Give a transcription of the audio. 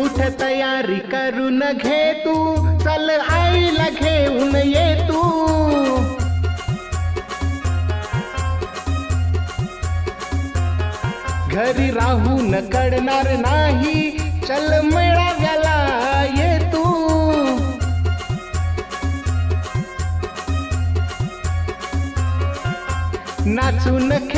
उठ तयारी करून घे तू चल आईला घेऊन ये तू घरी राहून कडणार नाही. चल मेळाव्याला ये तू नाचून खे